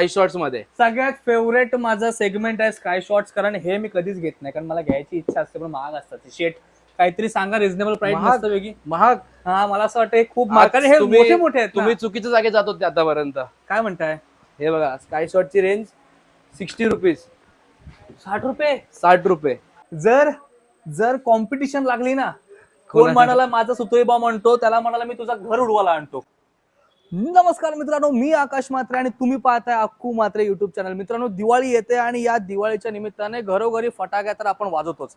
काही शॉर्ट्समध्ये. सगळ्यात फेवरेट माझा सेगमेंट आहे स्काय शॉर्ट्स कारण हे मी कधीच घेत नाही. कारण मला घ्यायची इच्छा असते पण महाग असतात शेट काहीतरी सांगा रिझनेबल प्राइस महाग? मस्त वेगळी महाग? हा मला असं वाटतं हे खूप महाग. कारण हे तुम्ही- मोठे मोठे आहेत तुम्ही तुम्ही चुकीच्या जागे जात होते आतापर्यंत. काय म्हणताय? हे बघा स्काय शॉटची रेंज सिक्स्टी रुपीज साठ रुपये? साठ रुपये. जर जर कॉम्पिटिशन लागली ना कोण म्हणाला माझा सुतोई बॉम्ब आणतो त्याला म्हणाला मी तुझा घर उडवायला आणतो. नमस्कार मित्रांनो मी आकाश मात्रे आणि तुम्ही पाहताय अक्कू मात्रे युट्यूब चॅनल मित्रांनो दिवाळी येते आणि या दिवाळीच्या निमित्ताने घरोघरी फटाक्या तर आपण वाजवतोच.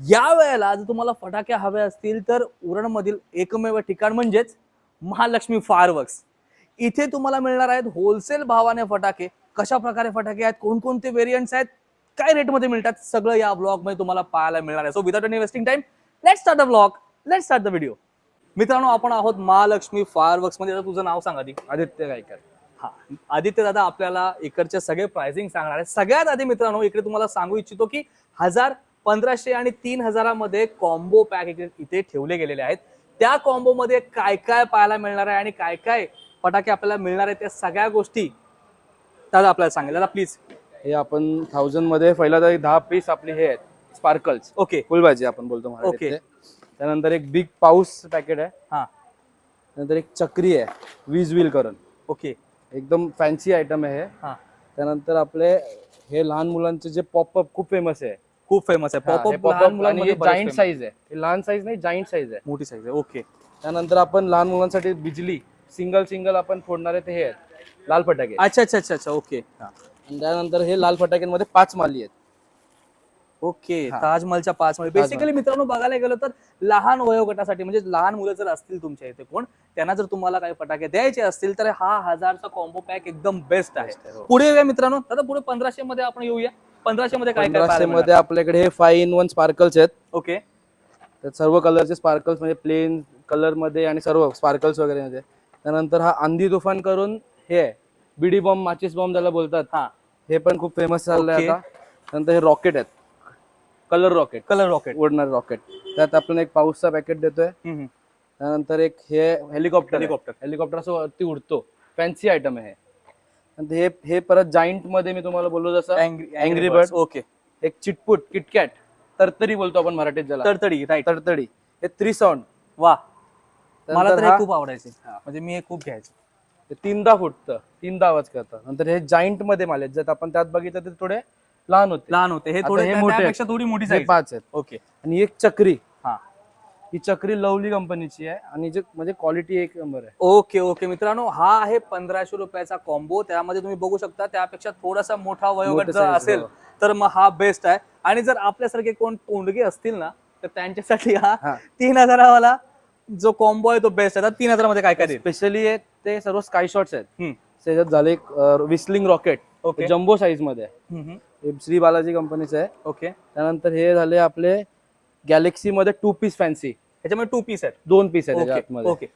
या वेळेला जर तुम्हाला फटाके हवे असतील तर उरणमधील एकमेव ठिकाण म्हणजेच महालक्ष्मी फायरवर्क्स इथे तुम्हाला मिळणार आहेत होलसेल भावाने फटाके. कशा प्रकारे फटाके आहेत कोणकोणते व्हेरियंट्स आहेत काय रेटमध्ये मिळतात सगळं या ब्लॉगमध्ये तुम्हाला पाहायला मिळणार आहे. So without any wasting time let start the blog let start the video मित्रांनो आपण आहोत महालक्ष्मी फायरवर्क्समध्ये. आता तुझं नाव सांग आधी. आदित्य गायकर. हा. आदित्य दादा आपल्याला इकडचे सगळे प्राइसिंग सांगणार आहे सगळ्यात आधी मित्रांनो इकडे तुम्हाला सांगू इच्छितो की हजार पंधराशे आणि तीन हजारामध्ये कॉम्बो पॅक इथे ठेवले गेलेले आहेत. त्या कॉम्बो मध्ये काय काय पाहायला मिळणार आहे आणि काय काय फटाके आपल्याला मिळणार आहेत त्या सगळ्या गोष्टी दादा आपल्याला सांगेल दादा प्लीज हे आपण थाउजंडमध्ये पहिला तर दहा पीस आपले हे आहेत. स्पार्कल्स ओके फुलभाजी आपण बोलतो. ते. त्यानंतर एक बिग पाऊस पॅकेट आहे. हा. नंतर एक चक्री आहे वीज व्हील करून. ओके. एकदम फॅन्सी आयटम आहे हे. हा. त्यानंतर आपले हे लहान मुलांचे जे पॉपअप खूप फेमस आहे. खूप फेमस आहे. हा, हे पॉपअप आणि जाईंट साईज आहे. हे लहान साईज नाही जाईंट साईज आहे. मोठी साईज आहे. ओके. त्यानंतर आपण लहान मुलांसाठी बिजली सिंगल सिंगल आपण फोडणारे ते हे आहेत. लाल फटाके. अच्छा अच्छा अच्छा अच्छा ओके. आणि त्यानंतर हे लाल फटाक्यांमध्ये पाच माली आहेत. ओके हा. ताजमहलच्या पाच मध्ये ताजमहल. बेसिकली मित्रांनो बघायला गेलं तर लहान वयोगटासाठी म्हणजे लहान मुलं जर असतील तुमच्या इथे कोण त्यांना जर तुम्हाला काही फटाके द्यायचे असतील तर हा हजारचा कॉम्बो पॅक एकदम बेस्ट आहे. हो. पुढे येऊया मित्रांनो. आता पुढे पंधराशे मध्ये आपण येऊया. पंधराशे मध्ये काय काय पंधराशे पाहायला मध्ये आपल्याकडे हे फाय इन वन स्पार्कल्स आहेत? ओके. त्यात सर्व कलरचे स्पार्कल्स म्हणजे प्लेन कलरमध्ये आणि सर्व स्पार्कल्स वगैरे मध्ये. त्यानंतर हा आंधी तुफान करून हे आहे. बीडी बॉम्ब माचिस बॉम्ब त्याला बोलतात. हा. हे पण खूप फेमस चाललंय Okay. आता. नंतर हे रॉकेट आहेत. कलर रॉकेट कलर रॉकेट उडणार रॉकेट त्यात आपण एक पाऊसचा पॅकेट देतोय. त्यानंतर एक हे हेलिकॉप्टर Helicopter. हेलिकॉप्टर असं वरती उडतो. फॅन्सी आयटम आहे हे. हे परत जाईंटमध्ये मी तुम्हाला बोललो जसं Angry Birds. ओके एक चिटपुट किटकॅट तरतरी बोलतो आपण मराठीत ज्याला. तडतडी राईट तरतडी हे थ्री साऊंड वा मला तर हे खूप आवडायचे. म्हणजे मी हे खूप घ्यायचे. ते तीनदा फुटतं. तीनदा आवाज करतं. नंतर हे जाईंटमध्ये माले जर आपण त्यात बघितलं तर थोडे लहान होते. लहान होते. हे थोडे हे त्या- मोठे आहेत. त्यापेक्षा थोडी मोठी हे साईज पाच आहेत. ओके. आणि एक चक्री. हा. ही चक्री लवली कंपनीची आहे आणि जे म्हणजे क्वालिटी एक नंबर आहे. Okay okay. मित्रांनो हा आहे पंधराशे रुपयाचा कॉम्बो त्यामध्ये तुम्ही बघू शकता त्यापेक्षा थोडासा मोठा वयोगट मोठे जर size, असेल हो. तर मग हा बेस्ट आहे. आणि जर आपल्यासारखे कोण तोंडगे असतील ना तर त्यांच्यासाठी हा हा. तीन हजारावाला जो कॉम्बो आहे तो बेस्ट आहे. तर तीन हजारामध्ये काय काय देईल? स्पेशली ते सर्व स्काय शॉट्स आहेत. हम्म. त्याच्यात झाले एक विस्लिंग रॉकेट ओके. जम्बो साईजमध्ये. आहे. हम्म, हम्म. हे श्री बालाजी कंपनीचं आहे. ओके त्यानंतर हे झाले आपले गॅलेक्सी मध्ये टू पीस फॅन्सी त्याच्यामध्ये टू पीस आहेत. दोन पीस आहेत ओके त्याच्यामध्ये ओके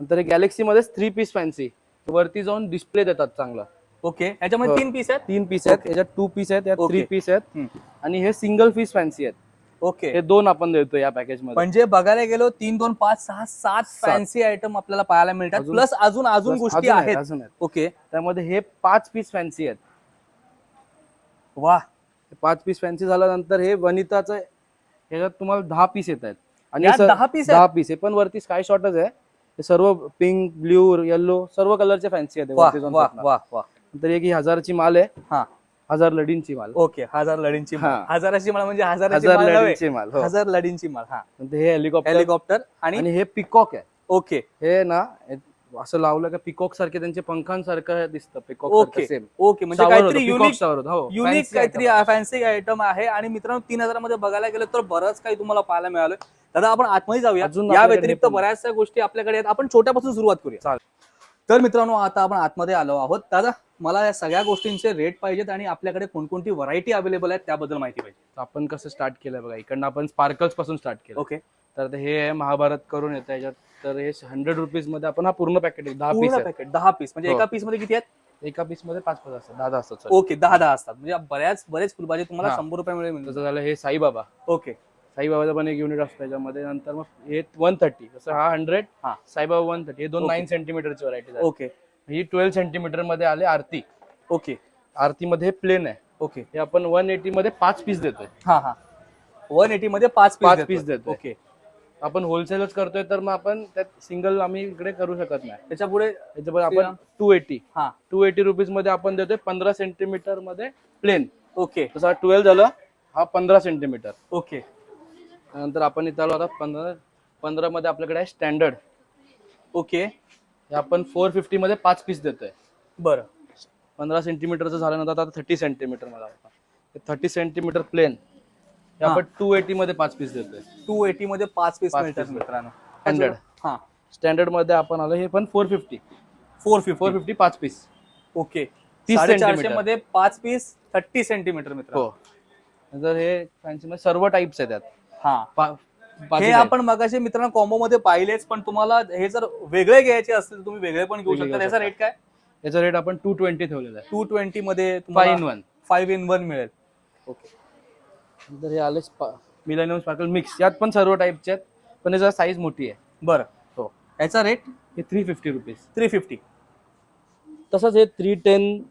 नंतर गॅलेक्सी मध्ये थ्री पीस फॅन्सी वरती जाऊन डिस्प्ले देतात चांगला. ओके याच्यामध्ये हो. तीन पीस आहेत? तीन पीस आहेत. याच्यात टू पीस आहेत यात. थ्री पीस आहेत. आणि हे सिंगल पीस फॅन्सी आहेत. ओके हे दोन आपण देतो या पॅकेजमध्ये. म्हणजे बघायला गेलो तीन दोन पाच सहा सात. फॅन्सी आयटम आपल्याला पाहायला मिळतात. प्लस अजून अजून गोष्टी आहेत ओके त्यामध्ये हे पाच पीस फॅन्सी आहेत. वा पाच पीस फॅन्सी झाल्यानंतर हे वनिताचं ह्याच्यात तुम्हाला दहा पीस येत आहेत आणि यात दहा आहेत? दहा पीस हे पण वरती स्काय शॉटच आहे हे सर्व पिंक ब्ल्यू येल्लो सर्व कलरचे फॅन्सी आहेत वा वरती जाऊन वा भेटणार. वा वा नंतर एक ही हजारची माल आहे हा हजार लढींची माल ओके हजार लढींची माळ. हा. हजाराची माळ म्हणजे हजाराची हजार माळ नव्हे. लढींची माल हो. हजार लढींची माळ हा नंतर हे हेलिकॉप्टर हेलिकॉप्टर आणि आणि हे पिकॉक आहे ओके हे ना असं लावलं का पिकॉक सारखे त्यांचे पंखांसारखं दिसतं पिकॉक ओके सेम ओके म्हणजे काहीतरी युनिक हो युनिक fancy काहीतरी. फॅन्सी आयटम आहे. आणि मित्रांनो तीन हजारमध्ये बघायला गेलं तर बरंच काही तुम्हाला पाहायला मिळालं. दादा आपण आतमध्ये जाऊया या व्यतिरिक्त हे बऱ्याचशा गोष्टी आपल्याकडे आहेत. आपण छोट्यापासून सुरुवात करूया. तर मित्रांनो आता आपण आतमध्ये आलो आहोत. दादा मला या सगळ्या गोष्टींचे रेट पाहिजेत आणि आपल्याकडे कोणकोणती व्हरायटी अवेलेबल आहे त्याबद्दल माहिती पाहिजे. आपण कसं स्टार्ट केलं बघा इकडनं आपण स्पार्कल्सपासून स्टार्ट केलं ओके तर हे आहे महाभारत करून येतं याच्यात तर हे हंड्रेड रुपीजमध्ये आपण हा पूर्ण पॅकेट दहा पीस पूर्ण पॅकेट दहा पीस म्हणजे हो. एका पीसमध्ये किती आहेत? एका पीसमध्ये पाच पाच असतात दहा दहा असतात sorry. ओके दहा दहा असतात. म्हणजे बऱ्याच बरेच फुलभाजी तुम्हाला हा. शंभर रुपये मिळेल मिळतात. जसं झालं हे साईबाबा. ओके साईबाबाचं पण एक युनिट असतं त्याच्यामध्ये नंतर मग हे वन थर्टी जसं हा हंड्रेड हा. साईबाबा वन थर्टी हे दोन. नाईन सेंटीमीटरची व्हरायटी ओके. ही ट्वेल्व सेंटीमीटरमध्ये आले आरती. ओके. आरतीमध्ये प्लेन आहे. ओके. हे आपण वन एटी मध्ये पाच पीस देतोय. हा हा. वन एटी मध्ये पाच पाच पीस देतोय. ओके. आपण होलसेलच करतोय तर मग आपण त्यात सिंगल आम्ही इकडे करू शकत नाही. त्याच्या पुढे आपण. टू एटी हा. टू एटी रुपीजमध्ये आपण देतोय पंधरा सेंटीमीटरमध्ये प्लेन ओके. तसा ट्वेल्व झालं हा पंधरा सेंटीमीटर ओके. त्यानंतर आपण इथं आलो आता पंधरा पंधरा मध्ये आपल्याकडे आहे स्टँडर्ड. ओके. हे आपण फोर फिफ्टी मध्ये पाच पीस देतोय. बरं. पंधरा सेंटीमीटरचं झाल्यानंतर आता थर्टी सेंटीमीटरमध्ये आपण थर्टी सेंटीमीटर प्लेन हे. आपण टू एटी मध्ये पाच पीस देतोय. टू एटी मध्ये पाच पीस मिळतात मित्रांनो. हा. स्टँडर्डमध्ये आपण आलो हे पण four fifty four four fifty fifty पाच पीस ओके. तीस सेंटीमीटर. मध्ये पाच पीस थर्टी सेंटीमीटर मित्र हो. नंतर हे सर्व टाइप्स आहेत त्यात हा. पा- हे. आपण मगाशी मित्रांनो कॉम्बो मध्ये पाहिलेच पण तुम्हाला हे जर वेगळे घ्यायचे असतील तर तुम्ही वेगळे पण घेऊ वेगळे शकता. घेऊ याचा शकता. रेट काय? याचा रेट आपण टू ट्वेंटी ठेवलेला आहे. टू ट्वेंटी मध्ये five in one five in one मिळेल. ओके नंतर हे आले मिलेनियम स्पार्कल मिक्स यात पण सर्व टाइपचे आहेत पण याचा साईज मोठी आहे. बरं. हो. याचा रेट हे three fifty rupees three fifty तसंच हे थ्री टेन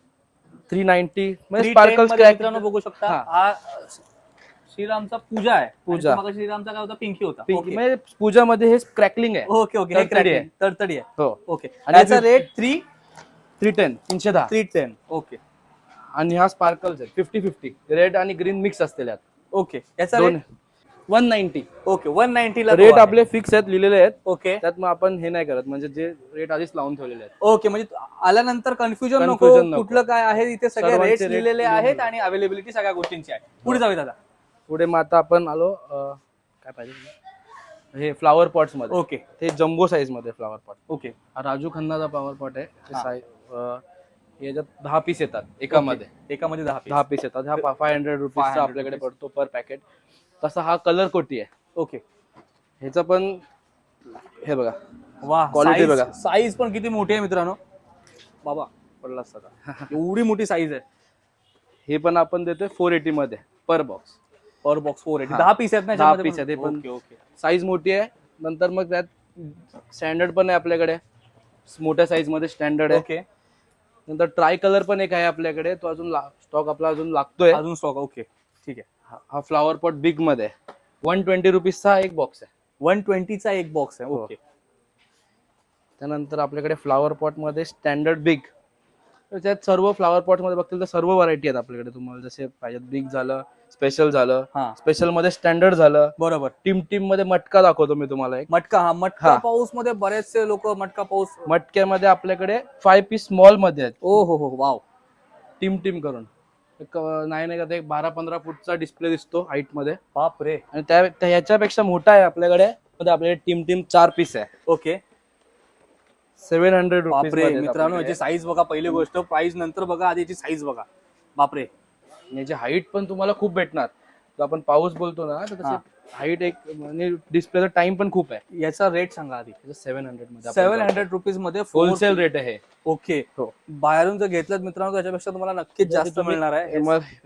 थ्री नाईन्टी म्हणजे मित्रांनो स्पार्कल्स बघू शकता. हा. हा श्रीरामचा पूजा आहे. पूजा. श्रीरामचा काय होता? पिंकी होता. ओके म्हणजे पूजामध्ये हे क्रॅकलिंग आहे. ओके ओके हे तडतडी आहे. हो. ओके आणि याचा रेट थ्री थ्री टेन तीनशे दहा. थ्री टेन ओके आणि हा स्पार्कल्स आहे. फिफ्टी फिफ्टी रेड आणि ग्रीन मिक्स असतील यात. ओके याचा rate one ninety okay one ninety ला रेट आपले फिक्स आहेत लिहिलेले आहेत. ओके त्यात मग आपण हे नाही करत. म्हणजे जे रेट आधीच लावून ठेवलेले आहेत. ओके म्हणजे आल्यानंतर कन्फ्युजन नको. कुठलं काय आहे इथे सगळे लिहिलेले लिहिलेले आहेत आणि अवेलेबिलिटी सगळ्या गोष्टींची आहे. पुढे जाऊया दादा पुढे मग आता आपण आलो अं, काय पाहिजे? हे फ्लावर पॉट्समध्ये. ओके. ते जम्बो साईजमध्ये फ्लावर पॉट ओके. हा राजू खन्नाचा फ्लावर पॉट आहे. ते हा. साई- अं, याच्यात दहा पीस येतात एकामध्ये. एकामध्ये दहा. दहा पीस येतात. हा फाय हंड्रेड 500 आपल्याकडे rupees. पडतो पर पॅकेट तसा हा कलर कोटी आहे. ओके. ह्याचा पण हे बघा. वा Quality बघा. साईज पण किती मोठी आहे मित्रांनो. बाबा पडला सगळा. एवढी मोठी साईज आहे. हे पण आपण देतोय फोर एटी मध्ये per box per box four eighty हा. दहा पीस आहेत ना दहा याच्यामध्ये piece आहेत, हे पण- ओके ओके साईज मोठी आहे. नंतर मग त्यात स्टँडर्ड पण आहे आपल्याकडे. मोठ्या साईजमध्ये स्टँडर्ड आहे. ओके नंतर ट्राय कलर पण एक आहे आपल्याकडे. तो अजून स्टॉक आपला अजून लागतोय. अजून स्टॉक ओके ठीक आहे. हा- हा फ्लावर पॉट बिगमध्ये वन ट्वेंटी रुपीजचा एक बॉक्स आहे. वन ट्वेंटीचा एक बॉक्स आहे हो. ओके त्यानंतर आपल्याकडे फ्लावर पॉटमध्ये स्टँडर्ड बिग त्यात सर्व फ्लावर पॉटमध्ये बघतील तर सर्व व्हरायटी आहेत आपल्याकडे. तुम्हाला जसे पाहिजे बिग झालं स्पेशल झालं हा. स्पेशलमध्ये स्टँडर्ड झालं. बरोबर. टीम टीममध्ये मटका दाखवतो मी तुम्हाला एक. मटका हा मटका हा. पाऊसमध्ये बरेचसे लोक मटका पाऊस मटक्यामध्ये आपल्याकडे फाय पीस स्मॉलमध्ये आहेत. ओ हो हो वाव. टीम टीम करून. एक अं, नाही नाही का ते एक बारा पंधरा फूटचा डिस्प्ले दिसतो हाईटमध्ये. बाप रे आणि त्या त्या- ह्याच्यापेक्षा मोठा आहे आपल्याकडे. मध्ये आपल्याकडे टीम टीम चार पीस आहे. ओके. सेव्हन हंड्रेड बापरे मित्रांनो याची साईज बघा पहिली गोष्ट प्राइस नंतर बघा आधी याची साईज बघा. बापरे. याची हाईट पण तुम्हाला खूप भेटणार. जो आपण पाऊस बोलतो ना तर हाईट एक म्हणजे डिस्प्लेचा टाइम पण खूप आहे. याचा रेट सांगा आधी. सेव्हन हंड्रेडमध्ये सेव्हन हंड्रेड रुपीजमध्ये होलसेल रेट आहे. ओके. हो. बाहेरून जर घेतलं मित्रांनो त्याच्यापेक्षा तुम्हाला नक्कीच जास्त मिळणार आहे.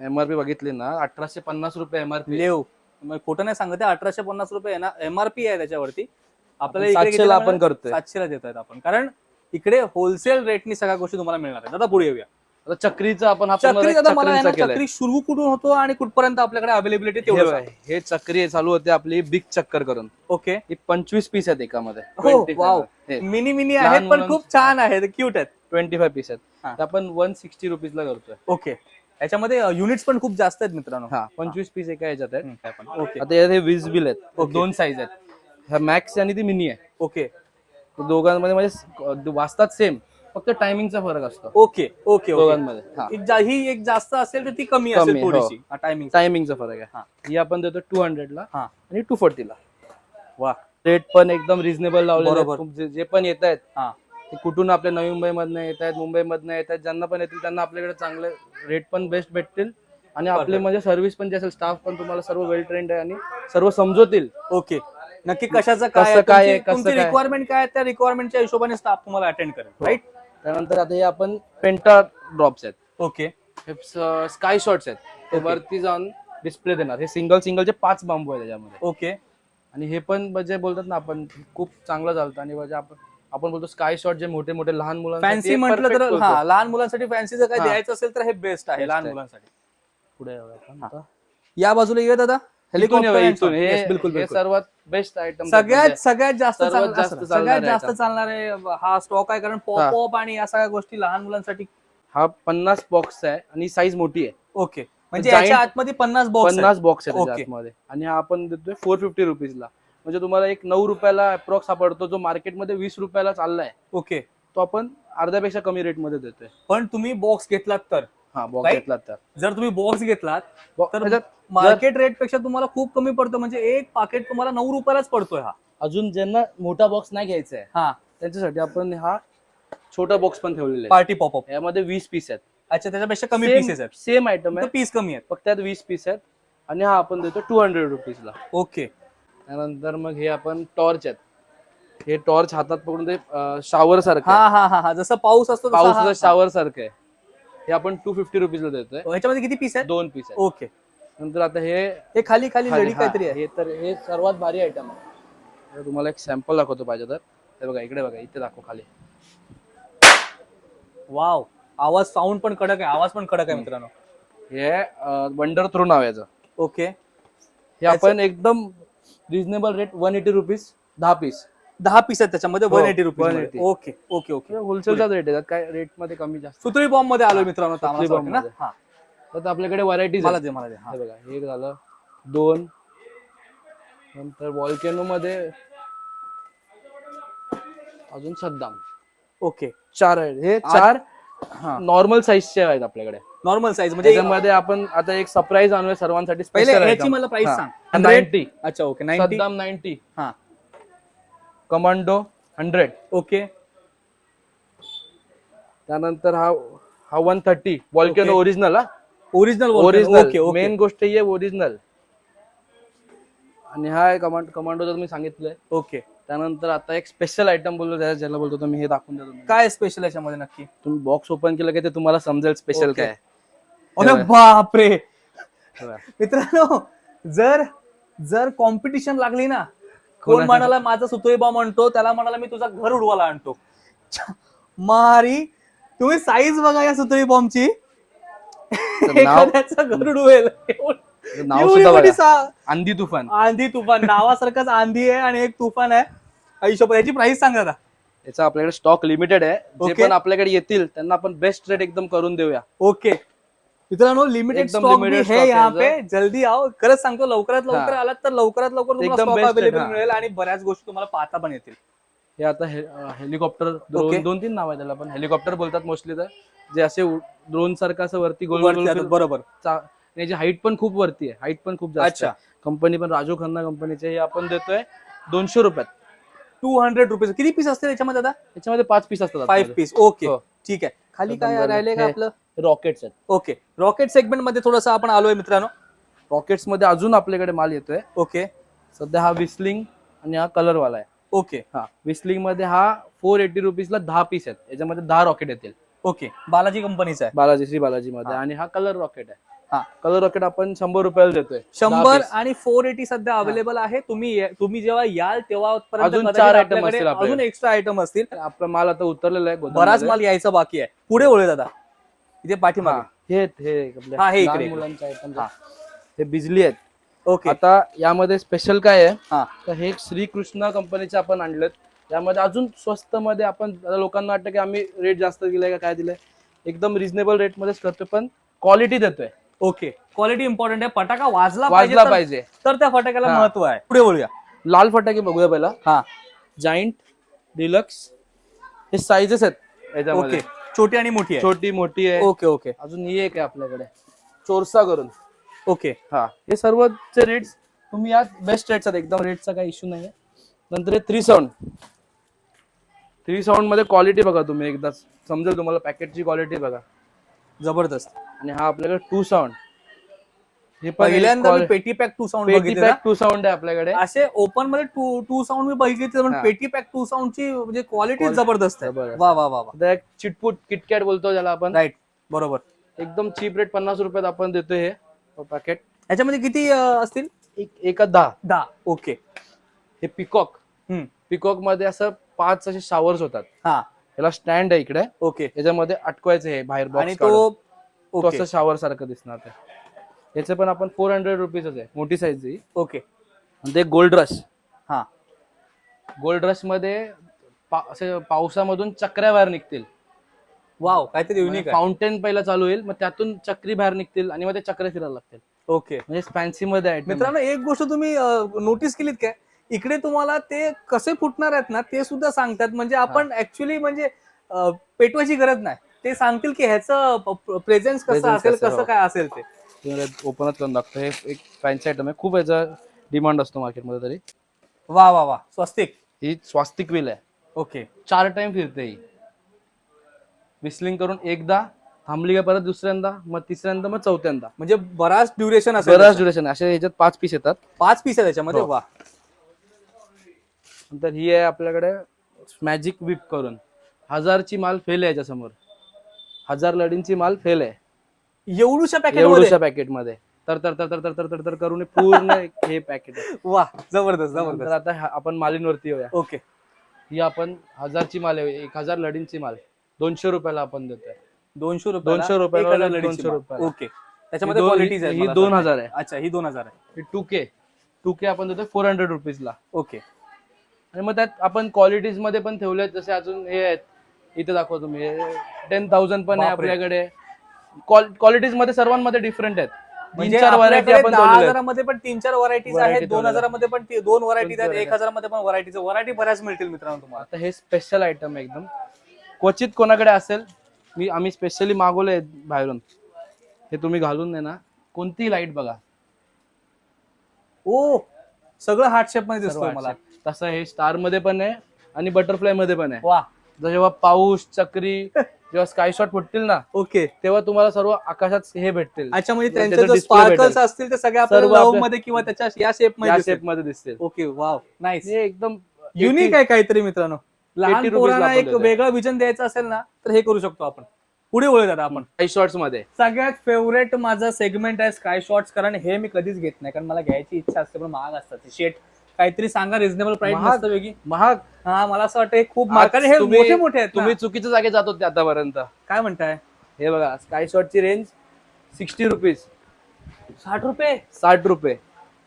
एमआरपी बघितली ना अठराशे पन्नास रुपये एमआरपी लेव. मग खोटं नाही सांगते अठराशे पन्नास रुपये एमआरपी आहे त्याच्यावरती. आपल्याला इकडे सातशेला आपण? करतोय. सातशेला देत आहेत आपण. कारण इकडे होलसेल रेटनी सगळ्या गोष्टी तुम्हाला मिळणार आहेत. आता पुढे येऊया. आता चक्रीचं आपण हा चक्री दादा मला आहे ना. चक्री सुरू कुठून होतो आणि कुठपर्यंत आपल्याकडे अवेलेबिलिटी हे तेवढं बघा, हे चक्री चालू होते आपली बिग चक्कर करून. ओके. ही पंचवीस पीस आहेत एकामध्ये. हो वाव मिनी मिनी आहेत पण मुलांचं- खूप छान आहेत. क्यूट आहेत. ट्वेंटी फाय पीस हा. आहेत ते आपण वन सिक्स्टी रुपीजला करतोय. ओके. याच्यामध्ये युनिट्स पण खूप जास्त आहेत मित्रांनो. हा पंचवीस पीस एका ह्याच्यात आहेत. ओके. आता यात हे वीज बिल आहेत. दोन साईज आहेत. ह्या मॅक्स आणि ती मिनी आहे. ओके दोघांमध्ये म्हणजे वाजतात सेम फक्त टायमिंगचा फरक असतो. ओके ओके दोघांमध्ये. हा. एक जास्त असेल तर ती कमी असेल हो. थोडीशी. टायमिंग टायमिंगचा फरक आहे. हा. आपण देतो टू हंड्रेडला हा. आणि टू फोर्टीला वा रेट पण एकदम रिझनेबल लावले. जे पण येत आहेत हा. ते कुठून आपल्या नवी मुंबईमधनं येत आहेत मुंबईमधनं येत आहेत ज्यांना पण येतील त्यांना आपल्याकडे चांगले रेट पण बेस्ट भेटतील. आणि आपले. म्हणजे सर्व्हिस पण जे असेल स्टाफ पण तुम्हाला सर्व वेल ट्रेंड आहे आणि सर्व समजवतील. ओके नक्की कशाचं काय कसं काय आहे, तुमची- कसं तुमची काय? रिक्वायरमेंट काय आहे, त्या रिक्वायरमेंटच्या हिशोबाने स्टाफ तुम्हाला अटेंड करेल राईट त्यानंतर आता हे आपण पेंटा ड्रॉप्स आहेत. ओके हे स्काय शॉट्स आहेत. ते Okay. वरती जाऊन डिस्प्ले देणार. हे सिंगल सिंगलचे पाच बांबू आहे त्याच्यामध्ये. ओके आणि हे पण म्हणजे बोलतात ना आपण खूप चांगलं चालतं. आणि म्हणजे आपण आपण बोलतो स्काय शॉट जे मोठे मोठे लहान मुलांसाठी फॅन्सी हे म्हटलं perfect तर बोलतो. हा लहान मुलांसाठी फॅन्सी जर काही हा. द्यायचं असेल तर हे बेस्ट आहे Best लहान आहे. मुलांसाठी. पुढे जाऊया आपण आता. या बाजूला ये दादा. इथून हेलिकॉप्टर येऊया, and इथून. shot. हे Yes, बिलकुल हे बिलकुल. सर्वात बेस्ट आयटम सगळ्यात सगळ्यात जास्त सर्वात चालणार- जास्त सगळ्यात चालणारे जास्त item. चालणारे हा स्टॉक आहे कारण हा. पॉप आणि या सगळ्या गोष्टी लहान मुलांसाठी हा पन्नास बॉक्स आहे आणि साईज मोठी आहे. ओके म्हणजे Giant- याच्या आतमध्ये पन्नास बॉक्स पन्नास बॉक्स आहे Okay. आणि हा आपण देतोय फोर फिफ्टी रुपीजला म्हणजे तुम्हाला एक नऊ रुपयाला अप्रॉक्स हा पडतो जो मार्केटमध्ये वीस रुपयाला चाललाय. ओके तो आपण अर्ध्यापेक्षा कमी रेटमध्ये देतोय. पण तुम्ही बॉक्स घेतलात तर? हा बॉक्स Right? घेतला तर. जर तुम्ही बॉक्स घेतलात तर मार्केट रेटपेक्षा तुम्हाला खूप कमी पडतो. म्हणजे एक पाकिट तुम्हाला नऊ रुपयालाच पडतोय हा. अजून ज्यांना मोठा बॉक्स नाही घ्यायचा आहे हा. त्यांच्यासाठी आपण हा छोटा बॉक्स पण ठेवलेला आहे. पार्टी पॉपअप यामध्ये वीस पीस आहेत. अच्छा त्याच्यापेक्षा कमी पीसेस आहेत. सेम आयटम आहे. पीस कमी आहेत. फक्त त्यात वीस पीस आहेत. आणि हा आपण देतो टू हंड्रेड रुपीजला ओके त्यानंतर मग हे आपण टॉर्च आहेत. हे टॉर्च हातात पकडून ते शावर सारखं हा. हा हा हा. जसं पाऊस असतो तसा पावसाचं शावर सारखं आहे. हे आपण टू फिफ्टी रुपीजला देतोय. ह्याच्यामध्ये किती पीस आहेत? दोन पीस आहेत. ओके. नंतर आता हे हे खाली खाली लढी हा, काहीतरी आहे. हे तर हे सर्वात भारी आयटम आहे. हे तुम्हाला एक सॅम्पल दाखवतो पाहिजे तर. हे बघा इकडे बघा इथे दाखव खाली. वाव आवाज साऊंड पण कडक आहे आवाज पण कडक आहे मित्रांनो. हे वंडर थ्रो नाव आहे याचं. ओके हे आपण एकदम reasonable rate one eighty rupees दहा पीस दहा पीस आहेत त्याच्यामध्ये one eighty 180. Okay okay okay होलसेलचा rate आहे काय रेटमध्ये कमी जास्त? सुतळी बॉम्बमध्ये आलो मित्रांनो आम्हाला वाटतं ना? हा. तर आपल्याकडे व्हरायटीज मला दे मला दे हा. हे बघा हे एक झालं. दोन. नंतर volcano मध्ये अजून सद्दाम. ओके चार आहेत. हे चार नॉर्मल साईजचे आहेत आपल्याकडे. नॉर्मल साईज म्हणजे त्याच्यामध्ये आपण आता एक सरप्राईज आणूया सर्वांसाठी पहिले याची मला प्राइस सांग. नाईन्टी अच्छा ओके नाईन्टी सद्दाम नाईन्टी हा. Commando hundred. ओके. त्यानंतर हा हा वन थर्टी वॉल्केनो. ओरिजिनल हा? ओरिजिनल ओरिजिनल मेन गोष्ट ही आहे ओरिजिनल आणि हा कमांड कमांडो तुम्ही सांगितलंय. ओके. त्यानंतर आता एक स्पेशल आयटम बोललो ज्याला बोलतो तुम्ही हे दाखवून तुम्ही काय स्पेशल याच्यामध्ये नक्की? तुम्ही बॉक्स ओपन केलं की ते तुम्हाला समजेल स्पेशल. काय. अरे. बापरे. मित्रांनो जर जर कॉम्पिटिशन लागली ना कोण म्हणाला माझा सुतळी बॉम्ब आणतो त्याला म्हणाला मी तुझा घर उडवायला आणतो. मारी तुम्ही साईज बघा या सुतळी बॉम्बची. एखाद्याचं घर उडवेल. आंधी तुफान. आंधी तुफान. नावासारखंच आंधी आहे आणि एक तुफान आहे. आयुष्य याची प्राइस सांग दादा याचा आपल्याकडे स्टॉक लिमिटेड आहे. जे. पण आपल्याकडे येतील त्यांना आपण बेस्ट रेट एकदम करून देऊया. ओके मित्रांनो लिमिटेड स्टॉक है यहाँ पे जल्दी आओ. खरंच सांगतो लवकरात लवकर. आलात तर लवकरात लवकर तुम्हाला स्टॉक अवेलेबल. मिळेल आणि बऱ्याच गोष्टी तुम्हाला पाहता पण येतील. हे आता हेलिकॉप्टर दोन तीन नाव आहे त्याला पण. हेलिकॉप्टर बोलतात मोस्टली तर. जे असे ड्रोन सारखं असं वरती गोल बरोबर. याची हाईट पण खूप वरती आहे. हाईट पण खूप जास्त अच्छा. कंपनी पण राजू खन्ना कंपनीचे हे आपण देतोय दोनशे रुपयात. टू हंड्रेड रुपीज किती पीस असते त्याच्यामध्ये दादा त्याच्यामध्ये पाच पीस असतात फाईव्ह पीस ओके. ठीक आहे. खाली काय. राहिले का आपलं? रॉकेट्स आहेत. ओके रॉकेट सेगमेंटमध्ये थोडस आपण आलोय मित्रांनो. रॉकेट्समध्ये अजून आपल्याकडे माल येतोय. ओके सध्या हा विस्लिंग आणि हा कलर वाला आहे. ओके हा विस्लिंगमध्ये हा फोर एटी रुपीजला दहा पीस आहेत. याच्यामध्ये दहा रॉकेट येतील. ओके बालाजी कंपनीचा आहे. बालाजी श्री बालाजी मध्ये. हा. आणि हा कलर रॉकेट आहे. हा. कलर रॉकेट आपण शंभर रुपयाला देतोय. शंभर. आणि फोर एटी सध्या अवेलेबल आहे. तुम्ही तुम्ही जेव्हा याल तेव्हा अजून चार आपल्याकडे असतील. अजून एक्स्ट्रा आयटम असतील. आपला माल आता उतरलेला आहे बराच. माल यायचा बाकी आहे. पुढे ओळे दादा. इथे पाठीमागे. हे हे हा, हे इकडे. मुलांचे हा. हे बिजली आहेत. ओके. आता यामध्ये स्पेशल काय आहे? हा. तर हे श्रीकृष्ण कंपनीचे आपण आणलेत. यामध्ये अजून स्वस्त मध्ये आपण आता लोकांना वाटतं की आम्ही रेट जास्त दिलाय का काय दिलंय? एकदम रिझनेबल रेट मध्येच करतोय पण क्वालिटी देतोय. ओके. क्वालिटी इम्पॉर्टंट आहे. फटाका वाजला पाहिजे वाजला तर- पाहिजे. तर त्या फटाक्याला हा. महत्त्व आहे. पुढे बोलूया. लाल फटाके बघूया पहिला. हा. जाईंट डिलक्स हे साईजेस आहेत ओके. याच्यामध्ये छोटी आणि मोठी आहे? छोटी मोठी आहे. Okay okay. अजून ही एक आहे आपल्याकडे. चोरसा करून. ओके. हा. हे सर्वचे रेट्स तुम्ही यात बेस्ट रेट्स आहेत. एकदम रेटचा काही इश्यू नाही नंतर हे थ्री साऊंड थ्री साऊंडमध्ये क्वालिटी बघा तुम्ही एकदा. समजेल तुम्हाला पॅकेटची क्वालिटी बघा. जबरदस्त. आणि हा आपल्याकडे टू साऊंड पहिल्यांदा मी पेटी पॅक टू साऊंड पेटी बघितले पॅक टू साऊंड आहे आपल्याकडे. असे ओपनमध्ये टू टू साऊंड मी बघितले पण हा. पेटी पॅक टू साऊंडची म्हणजे क्वालिटी Quality जबरदस्त आहे. जबरदस्त. वा वा वा वा. आता एक चिटपुट किटकॅट बोलतो ज्याला आपण. राईट बरोबर. एकदम चीप रेट पन्नास रुपयात आपण देतोय हे. पॅकेट याच्यामध्ये किती अं, असतील? एक एका दहा. दहा. ओके. हे पिकॉक हम्म. पिकॉकमध्ये असं पाच असे शावर्स होतात. हा. याला स्टँड आहे इकडे. ओके. याच्यामध्ये अटकवायचं हे बाहेर आणि तो ओके. असं शावर सारखं दिसणार ते याचे पण आपण फोर हंड्रेड रुपीजच आहे. मोठी साईज ओके. आणि ते गोल्ड रश हा. गोल्ड रशमध्ये पा- असे पावसामधून चक्र्या बाहेर निघतील. वाव काहीतरी युनिक आहे. फाउंटेन पहिला चालू होईल मग त्यातून चक्री बाहेर निघतील आणि मग ते चक्र फिरायला लागतील. ओके. म्हणजे फॅन्सी मध्ये आहे मित्रांनो एक गोष्ट तुम्ही नोटीस केलीत काय? इकडे तुम्हाला ते कसे फुटणार आहेत ना ते सुद्धा सांगतात. म्हणजे आपण ऍक्च्युली म्हणजे पेटवायची गरज नाही. ते सांगतील की ह्याचं प्रेझेन्स कसं असेल कसं, कसं हो. काय असेल ते. ओपनच करून दाखतो हे एक फॅन्सी आयटम आहे. खूप याचा डिमांड असतो मार्केटमध्ये तरी. वा वा वा. स्वस्तिक. ही स्वास्तिक व्हील आहे. ओके. चार टाइम फिरते ही. विस्लिंग करून एकदा थांबली का परत दुसऱ्यांदा मग तिसऱ्यांदा मग चौथ्यांदा. म्हणजे बराच ड्युरेशन असेल बराच त्याचं. ड्युरेशन असे ह्याच्यात पाच पीस येतात. पाच पीस आहे त्याच्यामध्ये हो. वा. नंतर ही आहे आपल्याकडे मॅजिक विप करून. हजारची माल फेल आहे याच्यासमोर. हजार लढींची माल फेल आहे. एवढूशा पॅकेट एवढूशा पॅकेटमध्ये तर तर तर तर तर तर तर तर करून हे पूर्ण एक हे पॅकेट आहे. वा जबरदस्त जबरदस्त. आता हा- आपण मालींवरती येऊया. ओके. ही आपण हजारची माल आहे एक हजार लढींची माल दोनशे रुपयाला आपण देतोय. दोनशे रुपये दोनशे रुपयाला दोनशे रुपयाला. ओके. त्याच्यामध्ये ही दोन- क्वालिटीज ही दोन हजार आहे. अच्छा ही दोन हजार आहे. ही टू के टू के आपण देतोय फोर हंड्रेड रुपीजला ओके. आणि मग त्यात आपण क्वालिटीजमध्ये पण ठेवले जसे अजून हे आहेत. इथे दाखवा तुम्ही. टेन थाउजंड पण आहे बापरे. आपल्याकडे. क्वालिटीजमध्ये सर्वांमध्ये डिफरंट आहेत. तीन म्हणजे चार व्हरायटी आपल्याकडे आपण दहा ठेवलेल्या आहेत. हजारामध्ये पण तीन चार व्हरायटीज Variety आहेत. दोन ठेवलेल्या हजारामध्ये पण ती- दोन व्हरायटीज आहेत एक हजारामध्ये पण व्हरायटीज व्हरायटी बऱ्याच मिळतील मित्रांनो तुम्हाला. आता हे स्पेशल आयटम आहे एकदम. क्वचित कोणाकडे असेल मी आम्ही स्पेशली मागवले बाहेरून. हे तुम्ही घालून आहे ना. कोणतीही लाइट बघा. ओ सगळं हार्ट शेपमध्ये दिसतोय मला. तसं हे स्टारमध्ये पण आहे आणि बटरफ्लायमध्ये पण आहे. वा जेव्हा पाऊस चक्री जेव्हा स्काय शॉट फुटतील ना ओके तेव्हा तुम्हाला सर्व आकाशात हे भेटतील. अच्छा म्हणजे त्याचा त्यांचे जो स्पार्कल्स. असतील ते सगळे आपल्याला सर्व आपल्या- मध्ये किंवा त्याच्या या शेप या मध्ये शेपमध्ये दिसतील ओके वाव नाईस हे एकदम युनिक आहे काहीतरी मित्रांनो. लहान 80 रुपीजला पोरांना एक देतोय. वेगळं विजन द्यायचं असेल ना तर हे करू शकतो आपण. पुढे वळूयात आता आपण. काही शॉर्ट्समध्ये. सगळ्यात फेवरेट माझा सेगमेंट आहे स्काय शॉट्स कारण हे मी कधीच घेत नाही कारण मला घ्यायची इच्छा असते पण महाग असतात शेट काहीतरी सांगा रिझनेबल प्राइस महाग? मस्त वेगळी महाग. हा मला असं वाटतं हे खूप आज हे तुम्ही- मोठे मोठे आहेत. तुम्ही चुकीच्या जागे जात होते आतापर्यंत. काय म्हणताय? हे बघा स्काय शॉटची रेंज सिक्स्टी रुपीज साठ रुपये? साठ रुपये.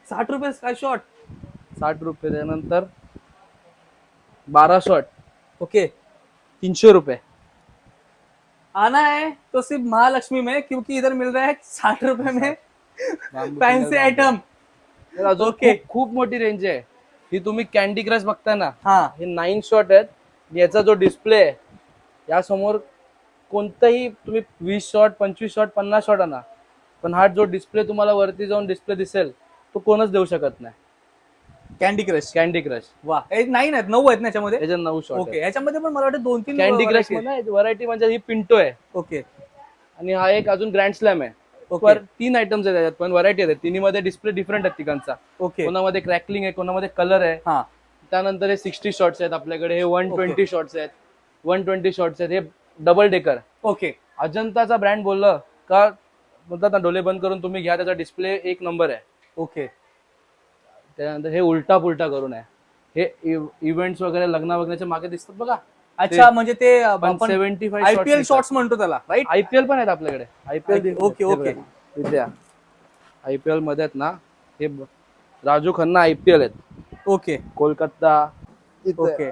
साठ रुपये स्काय शॉट साठ रुपये त्यानंतर बारा शॉट ओके. तीनशे रुपये. आना है तो सिर्फ महालक्ष्मी में क्योंकि इधर मिल रहा है साठ रुपए में फैंसी आइटम अजून. खूप- खूप मोठी रेंज आहे. ही तुम्ही कॅन्डी क्रश बघताय ना हा. हे नाईन शॉट आहेत. आणि याचा जो डिस्प्ले आहे यासमोर कोणताही तुम्ही वीस शॉट पंचवीस शॉट पन्नास शॉट आणा. पण हा जो डिस्प्ले तुम्हाला वरती जाऊन डिस्प्ले दिसेल तो कोणच देऊ शकत नाही. कॅन्डी क्रश कॅन्डी क्रश वा एक नाईन आहेत. नऊ आहेत ना याच्यामध्ये? याच्यात नऊ शॉट ओके याच्यामध्ये पण मला वाटतं दोन तीन कॅन्डी क्रश आहेत. व्हरायटी म्हणजे ही पिंटो आहे. ओके आणि हा एक अजून ग्रँड स्लॅम आहे. पर तीन आयटम्स आहेत त्याच्यात पण व्हरायटी आहेत. तिन्ही मध्ये डिस्प्ले डिफरंट आहेत तिघांचा. ओके कोणामध्ये क्रॅकलिंग आहे कोणामध्ये कलर आहे. हा. त्यानंतर हे सिक्स्टी शॉट्स आहेत आपल्याकडे हे वन ट्वेंटी शॉट्स आहेत. वन ट्वेंटी शॉट्स आहेत. हे डबल डेकर ओके अजंताचा ब्रँड बोललं का? बोलतात ना डोले बंद करून तुम्ही घ्या त्याचा डिस्प्ले एक नंबर आहे. ओके त्यानंतर हे उलटा पुलटा करून आहे. हे इव्हेंट्स वगैरे लग्न वगैरेच्या मागे दिसतात बघा. अच्छा म्हणजे ते सेव्हन्टी आयपीएल शॉट्स म्हणतो त्याला राईट आयपीएल पण आहेत आपल्याकडे. IPL okay, okay. विद्या आयपीएलमध्ये आहेत ना हे राजू खन्ना आयपीएल आहेत. ओके कोलकाता ओके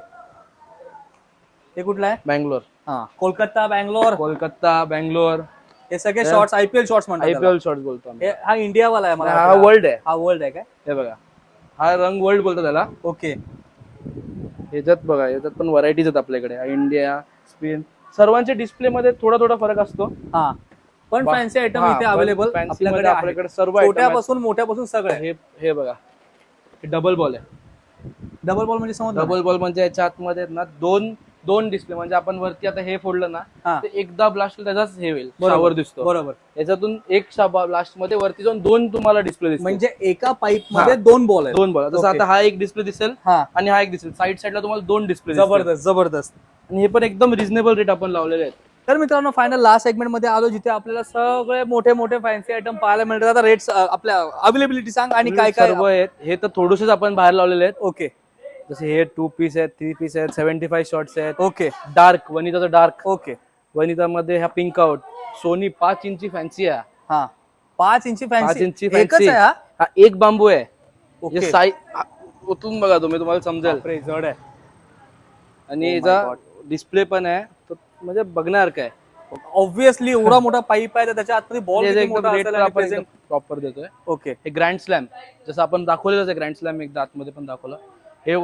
हे कुठला आहे? बँगलोर. हा कोलकाता बँगलोर. कोलकाता बँगलोर. हे सगळे शॉर्ट्स आयपीएल शॉर्ट्स म्हणतात. आयपीएल शॉट्स बोलतो हे- हा इंडियावाला आहे मला हा. वर्ल्ड आहे. हा वर्ल्ड आहे काय? हे बघा. हा रंग वर्ल्ड बोलतो त्याला. ओके ह्याच्यात बघा याच्यात पण व्हरायटीज आहेत आपल्याकडे. इंडिया स्पेन सर्वांच्या डिस्प्ले मध्ये थोडा थोडा फरक असतो. हा. पण बा- फॅन्सी आयटम हा, इथे पण अवेलेबल fancy आपल्याकडे आहे. आपल्याकडे सर्व item आहेत. छोट्यापासून मोठ्यापासून सगळं आहे. हे हे बघा. डबल बॉल आहे. डबल बॉल म्हणजे समज डबल बॉल म्हणजे याच्या आतमध्ये आहेत ना दोन दोन डिस्प्ले म्हणजे आपण वरती आता हे फोडलं ना हा. ते एकदा ब्लास्ट त्याचाच हे होईल बरोबर. शावर दिसतो. बरोबर. याच्यातून एक ब्लास्टमध्ये वरती जाऊन दोन तुम्हाला डिस्प्ले दिसतील. म्हणजे एका पाईपमध्ये दोन बॉल आहेत. दोन बॉल जसं. आता हा एक डिस्प्ले दिसेल आणि हा एक दिसेल. साईड साईडला तुम्हाला दोन डिस्प्ले जबरदस्त जबरदस्त. आणि हे पण एकदम रिझनेबल रेट आपण लावलेले आहेत. तर मित्रांनो फायनल लास्ट सेगमेंटमध्ये आलो जिथे आपल्याला सगळे मोठे मोठे फॅन्सी आयटम पाहायला मिळतात. आता रेट्स आपल्या अवेलेबिलिटी सांग आणि काय काय हे तर थोडेसेच आपण बाहेर लावलेले आहेत. ओके जसे हे टू पीस आहेत थ्री पीस आहेत सेव्हन्टी फाईव्ह शॉर्ट्स आहेत. ओके डार्क वनिताचं डार्क ओके वनितामध्ये ह्या पिंक आउट सोनी पाच इंची फॅन्सी आहे. हा. पाच इंची पाच फॅन्सी इंची एकच फॅन्सी आहे हा? हा एक बांबू आहे. ओके साई उतरून बघा तुम्ही तुम्हाला समजेल. बापरे, जड आहे. आणि Oh my याचा. डिस्प्ले पण आहे. तो म्हणजे बघण्यासारखं आहे ऑब्विसली एवढा मोठा पाईप आहे तर त्याच्या आतमध्ये बॉल हे किती मोठा रेट असेल आणि आपण present- प्रॉपर देतोय. ओके हे ग्रँड स्लॅम जसं आपण दाखवलेलंच आहे ग्रँड स्लॅम एकदा आतमध्ये पण दाखवलं. हे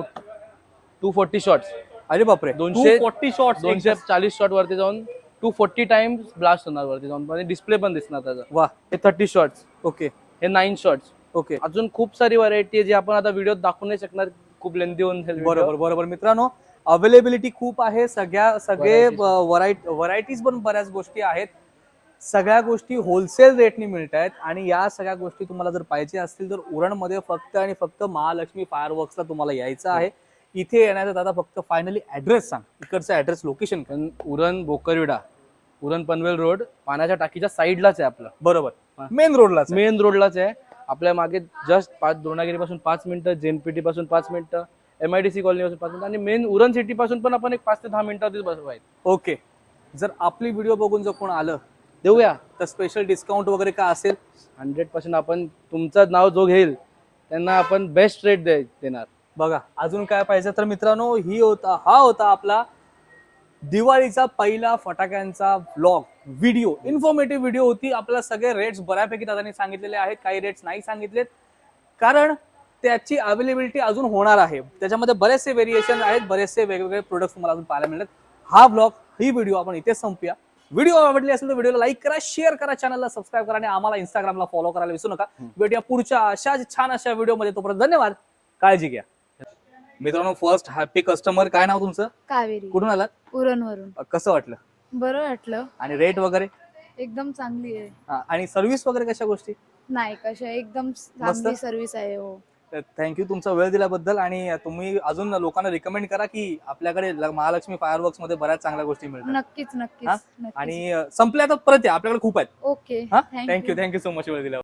टू फोर्टी शॉट्स अरे बापरे. दोनशे- फोर्टी शॉर्ट दोनशे चाळीस शॉट वरती जाऊन टू फोर्टी टाइम्स ब्लास्ट होणार वरती जाऊन. आणि डिस्प्ले पण दिसणार त्याचा. वा. हे थर्टी शॉट्स ओके. हे नाईन शॉट्स ओके. अजून खूप सारी व्हरायटी आहे जी आपण आता व्हिडिओ दाखवू नाही शकणार. खूप लेंदी होऊन. बरोबर बरोबर. मित्रांनो अवेलेबिलिटी खूप आहे. सगळ्या सगळे व्हरायटीज पण बऱ्याच गोष्टी आहेत. सगळ्या गोष्टी होलसेल रेटनी मिळत आहेत आणि या सगळ्या गोष्टी तुम्हाला जर पाहिजे असतील तर उरणमध्ये फक्त आणि फक्त महालक्ष्मी फायरवर्क्सला तुम्हाला यायचं आहे. इथे येण्याचा दादा फक्त फायनली ऍड्रेस सांग. इकडचा ऍड्रेस लोकेशन पण उरण बोकरविडा उरण पनवेल रोड पाण्याच्या टाकीच्या साईडलाच आहे आपलं. बरोबर. मेन रोडलाच मेन रोडलाच आहे. आपल्या मागे जस्ट पाच द्रोणागिरी पासून पाच मिनिटं जेनपीटी पासून पाच मिनिटं M I D C colony पासून पाच मिनिटं आणि मेन उरण सिटी पासून पण आपण एक पाच ते दहा मिनिटातच बसवाय ओके जर आपली व्हिडिओ बघून जर कोण आलं देऊया. तर स्पेशल डिस्काउंट वगैरे काय असेल? हंड्रेड पर्सेंट आपण तुमचं नाव जो घेईल त्यांना आपण बेस्ट रेट दे देणार. बघा अजून काय पाहिजे तर मित्रांनो ही होता हा होता आपला दिवाळीचा पहिला फटाक्यांचा व्लॉग व्हिडिओ इन्फॉर्मेटिव्ह व्हिडिओ होती. आपल्याला सगळे रेट्स बऱ्यापैकी दादांनी सांगितलेले आहेत. काही रेट्स नाही सांगितलेत. कारण त्याची अवेलेबिलिटी अजून होणार आहे. त्याच्यामध्ये बरेचसे व्हेरिएशन आहेत. बरेचसे वेगवेगळे प्रोडक्ट्स तुम्हाला अजून पाहायला मिळतात. हा ब्लॉग ही व्हिडिओ आपण इथेच संपूया. व्हिडिओ आवडली असेल तर व्हिडिओला लाईक करा शेअर करा चॅनलला सबस्क्राईब करा आणि आम्हाला इंस्टाग्रामला फॉलो करायला विसरू नका. भेटूया पुढच्या अशाच छान अशा व्हिडिओमध्ये. तोपर्यंत धन्यवाद. काळजी घ्या. मित्रांनो फर्स्ट हॅपी कस्टमर काय नाव तुमचं? कावेरी. कुठून आलात? उरणवरून. अ, कसं वाटलं? बरं वाटलं. आणि रेट वगैरे? एकदम चांगली आहे. हा, आणि सर्व्हिस वगैरे कशा गोष्टी? नाही कशा एकदम चांगली सर्व्हिस आहे हो. थँक्यू तुमचा वेळ दिल्याबद्दल आणि तुम्ही अजून लोकांना रिकमेंड करा की आपल्याकडे ल- महालक्ष्मी फायरवर्क्समध्ये बऱ्याच चांगल्या गोष्टी मिळतात. नक्कीच नक्कीच हा? नक्कीच आणि अ, संपल्या तर परत या. आपल्याकडे खूप आहेत. ओके हा? Thank you thank you thank you so much वेळ दिल्यावर